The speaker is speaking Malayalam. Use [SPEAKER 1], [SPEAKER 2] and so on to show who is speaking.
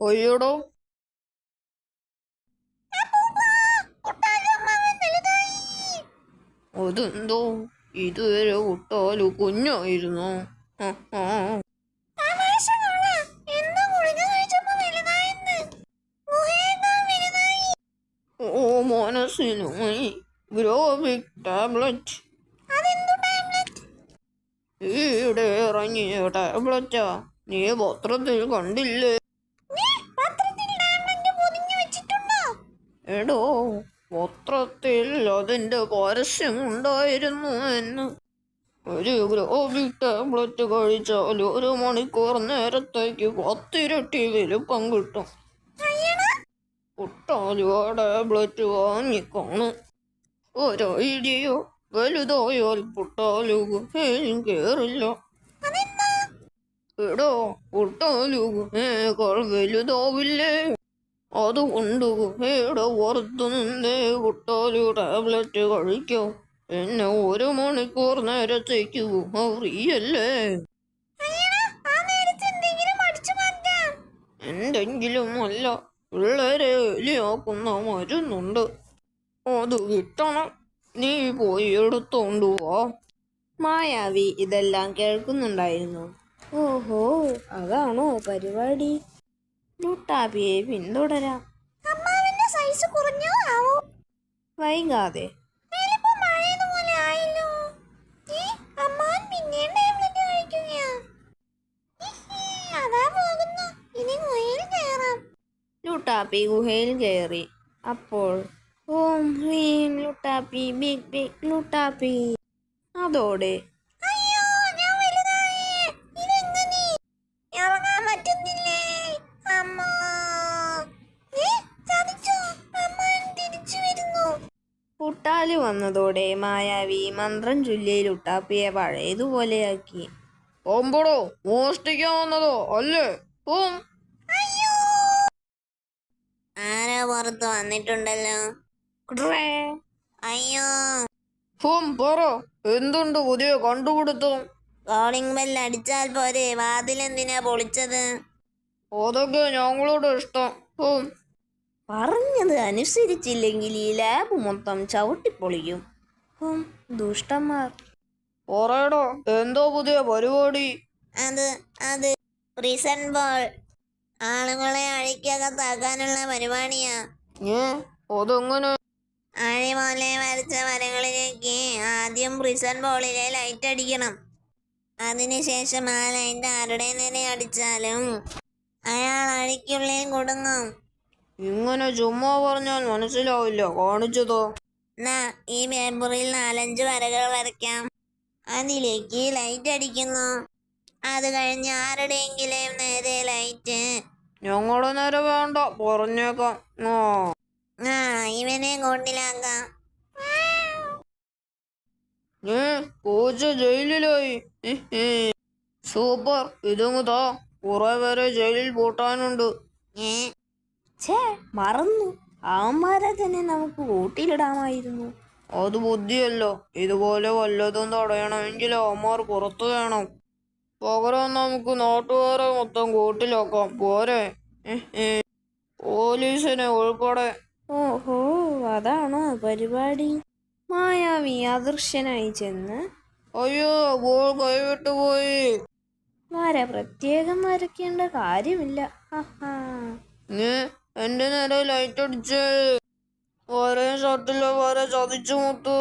[SPEAKER 1] അയ്യടോ. അതെന്തോ? ഇതുവരെ കുട്ടാലു കുഞ്ഞായിരുന്നു. ഓ മനസ്സിനുമായി ഗ്രോവിക് ടാബ്ലറ്റ്? ഈയിടെ ഇറങ്ങിയ ടാബ്ലറ്റാ. നീ പത്രത്തിൽ കണ്ടില്ലേ? എടോ പത്രത്തിൽ അതിന്റെ പരസ്യമുണ്ടായിരുന്നു എന്ന്. ഒരു ഗ്രോബി ടാബ്ലറ്റ് കഴിച്ചാൽ ഒരു മണിക്കൂർ നേരത്തേക്ക് പത്തിരട്ടി വലുപ്പം കിട്ടും. കുട്ടാലും ആ ടാബ്ലറ്റ് വാങ്ങിക്കാണ്. ഒരു ഐഡിയോ വലുതായാൽ പുട്ടാലു കയറില്ല കേറില്ല. എടോ ഗുഹയേക്കാൾ വലുതാവില്ലേ അതുകൊണ്ട് ഗുഹയുടെ പുറത്തു നിന്നേ ഒട്ടാലു ടാബ്ലറ്റ് കഴിക്കോ. എന്നെ ഒരു മണിക്കൂർ നേരത്തേക്ക് ഗുഹ ഫ്രീയല്ലേ? എന്തെങ്കിലും അല്ല പിള്ളേരെ എലിയാക്കുന്ന മരുന്നുണ്ട്. അത് കിട്ടണം. നീ പോയി എടുത്തോണ്ട് വാ.
[SPEAKER 2] മായാവി ഇതെല്ലാം കേൾക്കുന്നുണ്ടായിരുന്നു. ഓഹോ അതാണോ പരിപാടി? ലുട്ടാപ്പിയെ പിന്തുടരാം. അമ്മാവിന്റെ സൈസ് കുറഞ്ഞോ ആവോ വൈകാതെ ലുട്ടാപ്പി ഗുഹയിൽ കയറി. അപ്പോൾ ഓം ഹ്രീം ലുട്ടാപ്പി ബിഗ് ബിഗ് ലുട്ടാപ്പി അതോടെ പുട്ടാൽ വന്നതോടെ മായാവി മന്ത്രം ചൊല്ലിയിൽ ലുട്ടാപ്പിയെ പഴയതുപോലെയാക്കി.
[SPEAKER 1] ഓമ്പടോ മോഷ്ടിക്കാൻ വന്നതോ? അല്ലേ? ഓം
[SPEAKER 3] ആരാ പുറത്ത് വന്നിട്ടുണ്ടല്ലോ. അയ്യോ.
[SPEAKER 1] ഹോം പറ. എന്തുണ്ട് പുതിയ കണ്ടുപിടുത്തം?
[SPEAKER 3] കോളിംഗ് ബെൽ അടിച്ചാൽ പോരെ. വാതിലെന്തിനാ പൊളിച്ചത്?
[SPEAKER 1] അതൊക്കെ ഞങ്ങളോട് ഇഷ്ടം. ഹും
[SPEAKER 2] പറഞ്ഞത് അനുസരിച്ചില്ലെങ്കിൽ ഈ ലാബ് മൊത്തം ചവിട്ടിപ്പൊളിയും. ഹും, ദുഷ്ടന്മാർ.
[SPEAKER 1] പറയടോ എന്തോ പുതിയ പരിപാടി?
[SPEAKER 3] അത് അത് പ്രിസൺ ബോൾ ആളുകളെ അഴിക്കകത്താക്കാനുള്ള പരിപാടിയാ.
[SPEAKER 1] ഏ അതെങ്ങനെ?
[SPEAKER 3] അഴിപോലെ വരച്ച വരകളിലേക്ക് ആദ്യം പ്രിസൺ ബോളിലെ ലൈറ്റ് അടിക്കണം. അതിനുശേഷം ആ ലൈറ്റ് ആരുടെ നേരെ അടിച്ചാലും അയാൾ അഴിക്കുള്ളിൽ കുടുങ്ങും.
[SPEAKER 1] ഇങ്ങനെ ചുമ്മാ പറഞ്ഞാൽ മനസ്സിലാവില്ല. കാണിച്ചതോ?
[SPEAKER 3] എന്നാ ഈ പേപ്പറിൽ നാലഞ്ച് വരകൾ വരയ്ക്കാം. അതിലേക്ക് ലൈറ്റ് അടിക്കുന്നു. അത് കഴിഞ്ഞ് ആരുടെയെങ്കിലും നേരെ ലൈറ്റ്
[SPEAKER 1] ഞങ്ങളുടെ നേരെ വേണ്ട. പറഞ്ഞേക്കാം. ആ.
[SPEAKER 3] ആ ഇവനെ കൊണ്ടിലാക്കാം
[SPEAKER 1] ഏ പൂച്ച ജയിലിലായി. സൂപ്പർ. ഇതങ്ങ് താ കുറെ പേരെ ജയിലിൽ പൂട്ടാനുണ്ട്.
[SPEAKER 3] ഏ
[SPEAKER 2] മറന്നു. അവന്മാരെ തന്നെ നമുക്ക് വോട്ടിലിടാമായിരുന്നു
[SPEAKER 1] അത് ബുദ്ധിയല്ലോ. ഇതുപോലെ വല്ലതും തടയണമെങ്കിൽ അവന്മാർ പുറത്തു വേണം. പകരം നമുക്ക് നാട്ടുകാരെ മൊത്തം കൂട്ടിലാക്കാം. പോരെ. പോലീസിനെ ഉൾപ്പെടെ.
[SPEAKER 2] ഓഹോ അതാണോ പരിപാടി. മായാവി അദൃശ്യനായി ചെന്ന്.
[SPEAKER 1] അയ്യോ ബോൾ കൈവിട്ടു പോയി.
[SPEAKER 2] വര പ്രത്യേകം വരയ്ക്കേണ്ട കാര്യമില്ല.
[SPEAKER 1] നീ എന്റെ നേരെ ലൈറ്റ് അടിച്ച് ഒരേ ഷർട്ടിലെ വരെ ചതിച്ചു മുത്തു.